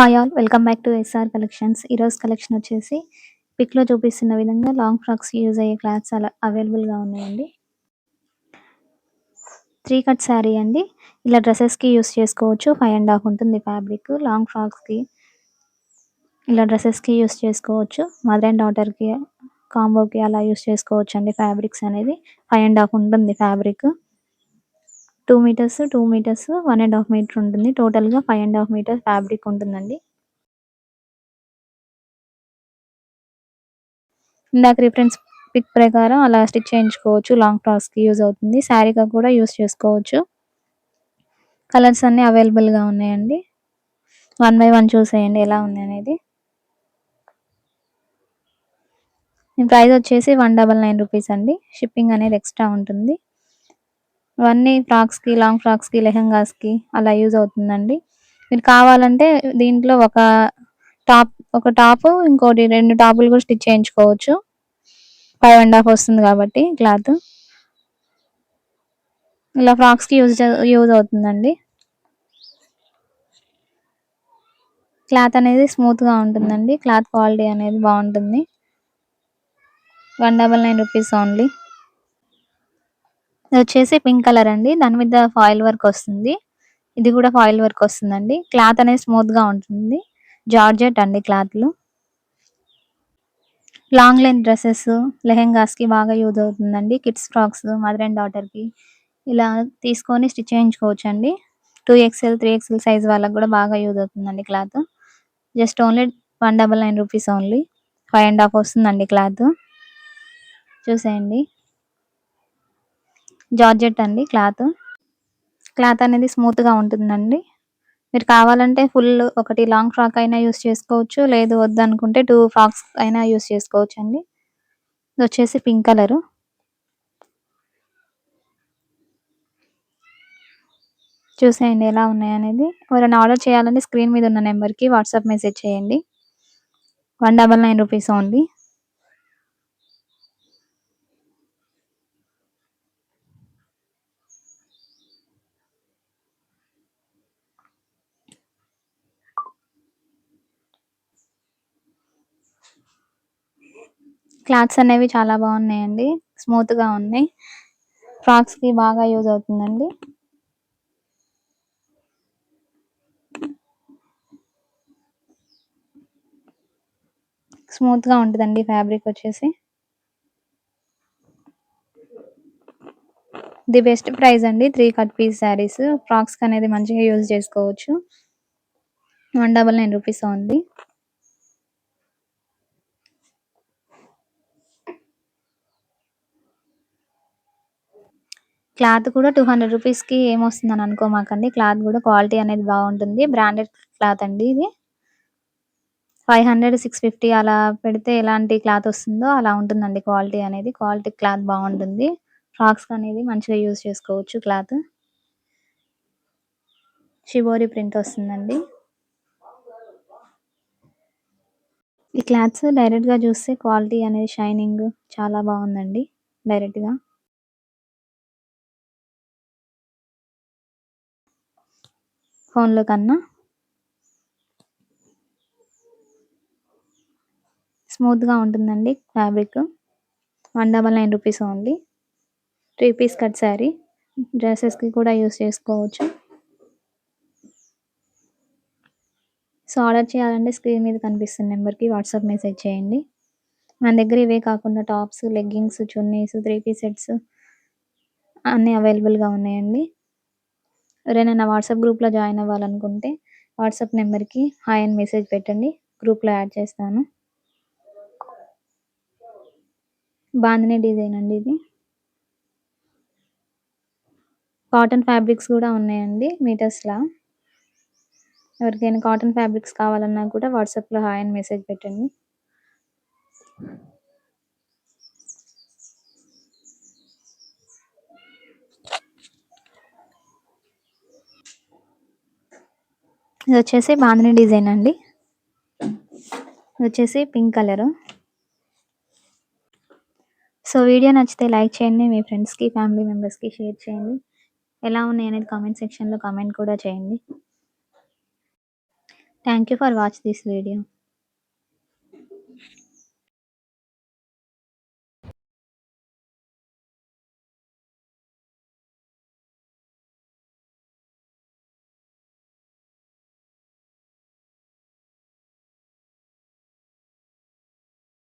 Hi all welcome back to SR collections ఈరోజు collection వచ్చేసి పిక్లో చూపిస్తున్న విధంగా లాంగ్ ఫ్రాక్స్ యూజ్ అయ్యే క్లాత్స్ అలా అవైలబుల్గా ఉన్నాయండి. త్రీ కట్ శారీ అండి. ఇలా డ్రెస్సెస్కి యూస్ చేసుకోవచ్చు. ఫైవ్ అండ్ హాఫ్ ఉంటుంది ఫ్యాబ్రిక్ లాంగ్ ఫ్రాక్స్కి ఇలా డ్రెస్సెస్కి యూస్ చేసుకోవచ్చు. మదర్ అండ్ డాటర్కి కాంబోకి అలా యూస్ చేసుకోవచ్చు అండి ఫ్యాబ్రిక్స్ అనేది ఫైవ్ అండ్ హాఫ్ ఉంటుంది fabric two metres two metres one and half metre ఉంటుంది. టోటల్గా five and half metre fabric ఉంటుందండి. ఇందాక రిఫరెన్స్ పిక్ ప్రకారం అలా స్టిచ్ చేయించుకోవచ్చు. లాంగ్ ఫ్రాక్స్కి యూజ్ అవుతుంది. శారీగా కూడా యూజ్ చేసుకోవచ్చు. కలర్స్ అన్నీ అవైలబుల్గా ఉన్నాయండి. వన్ బై వన్ చూసేయండి ఎలా ఉంది అనేది. ప్రైస్ వచ్చేసి వన్ డబల్ నైన్ రూపీస్ అండి. షిప్పింగ్ అనేది ఎక్స్ట్రా ఉంటుంది. ఇవన్నీ ఫ్రాక్స్కి లాంగ్ ఫ్రాక్స్కి లెహంగాస్కి అలా యూజ్ అవుతుందండి. మీరు కావాలంటే దీంట్లో ఒక టాప్ ఒక టాప్ ఇంకోటి రెండు టాపులు కూడా స్టిచ్ చేయించుకోవచ్చు. ఫైవ్ అండ్ హాఫ్ వస్తుంది కాబట్టి క్లాత్. ఇలా ఫ్రాక్స్కి యూజ్ యూజ్ అవుతుందండి. క్లాత్ అనేది స్మూత్గా ఉంటుందండి. క్లాత్ క్వాలిటీ అనేది బాగుంటుంది. One double nine rupees only. ఇది వచ్చేసి పింక్ కలర్ అండి. దాని మీద ఫాయిల్ వర్క్ వస్తుంది. ఇది కూడా ఫాయిల్ వర్క్ వస్తుందండి. క్లాత్ అనేది స్మూత్గా ఉంటుంది. జార్జెట్ అండి క్లాత్లు. లాంగ్ లెంత్ డ్రెస్సెస్ లెహెంగాస్కి బాగా యూజ్ అవుతుందండి. కిడ్స్ ఫ్రాక్స్ మదర్ అండ్ డాటర్కి ఇలా తీసుకొని స్టిచ్ చేయించుకోవచ్చు అండి two XL three XL size వాళ్ళకి కూడా బాగా యూజ్ అవుతుందండి cloth. Just only one double nine rupees only five and half వస్తుందండి క్లాత్. చూసేయండి. జార్జెట్ అండి క్లాత్. క్లాత్ అనేది స్మూత్గా ఉంటుందండి. మీరు కావాలంటే ఫుల్ ఒకటి లాంగ్ ఫ్రాక్ అయినా యూస్ చేసుకోవచ్చు లేదు వద్దనుకుంటే టూ ఫ్రాక్స్ అయినా యూస్ చేసుకోవచ్చు అండి ఇది వచ్చేసి పింక్ కలరు. చూసేయండి ఎలా ఉన్నాయనేది ఎవరైనా ఆర్డర్ చేయాలంటే స్క్రీన్ మీద ఉన్న నెంబర్కి వాట్సాప్ మెసేజ్ చేయండి. One double nine rupees only. Clothes అనేవి చాలా బాగున్నాయండి. స్మూత్గా ఉన్నాయి. ఫ్రాక్స్కి బాగా యూజ్ అవుతుందండి. స్మూత్గా ఉంటుందండి ఫ్యాబ్రిక్ వచ్చేసి. ది బెస్ట్ ప్రైస్ అండి త్రీ కట్ పీస్ శారీస్. ఫ్రాక్స్కి అనేది మంచిగా యూజ్ చేసుకోవచ్చు. వన్ డబల్ నైన్ రూపీస్ ఉంది. క్లాత్ కూడా టూ హండ్రెడ్ రూపీస్కి ఏమొస్తుందని అనుకోమాకండి. క్లాత్ కూడా క్వాలిటీ అనేది బాగుంటుంది. బ్రాండెడ్ క్లాత్ అండి ఇది. ఫైవ్ హండ్రెడ్ సిక్స్ ఫిఫ్టీ అలా పెడితే ఎలాంటి క్లాత్ వస్తుందో అలా ఉంటుందండి క్వాలిటీ అనేది. క్వాలిటీ క్లాత్ బాగుంటుంది. ఫ్రాక్స్ అనేది మంచిగా యూజ్ చేసుకోవచ్చు క్లాత్. షిబోరి ప్రింట్ వస్తుందండి. ఈ క్లాత్స్ డైరెక్ట్గా చూస్తే క్వాలిటీ అనేది షైనింగ్ చాలా బాగుందండి డైరెక్ట్గా. ఫోన్లో కన్నా. స్మూత్గా ఉంటుందండి fabric. One double nine rupees only three piece cut sari. డ్రెస్సెస్కి కూడా యూస్ చేసుకోవచ్చు. సో ఆర్డర్ చేయాలంటే స్క్రీన్ మీద కనిపిస్తున్న నెంబర్కి వాట్సాప్ మెసేజ్ చేయండి. మన దగ్గర ఇవే కాకుండా tops leggings chunnis three piece sets అన్నీ అవైలబుల్గా ఉన్నాయండి. ఎవరైనా నా వాట్సాప్ గ్రూప్లో జాయిన్ అవ్వాలనుకుంటే వాట్సాప్ నెంబర్కి హాయ్ అని మెసేజ్ పెట్టండి. గ్రూప్లో యాడ్ చేస్తాను. బాందిని డిజైన్ అండి ఇది. కాటన్ ఫ్యాబ్రిక్స్ కూడా ఉన్నాయండి మీటర్స్లా. ఎవరికైనా కాటన్ ఫ్యాబ్రిక్స్ కావాలన్నా కూడా వాట్సాప్లో హాయ్ అని మెసేజ్ పెట్టండి. ఇది వచ్చేసి బాందిని డిజైన్ అండి. ఇది వచ్చేసి పింక్ కలరు. సో వీడియో నచ్చితే లైక్ చేయండి మీ ఫ్రెండ్స్కి ఫ్యామిలీ మెంబర్స్కి షేర్ చేయండి. ఎలా ఉన్నాయి అనేది కామెంట్ సెక్షన్లో కామెంట్ కూడా చేయండి. Thank you for watch this video.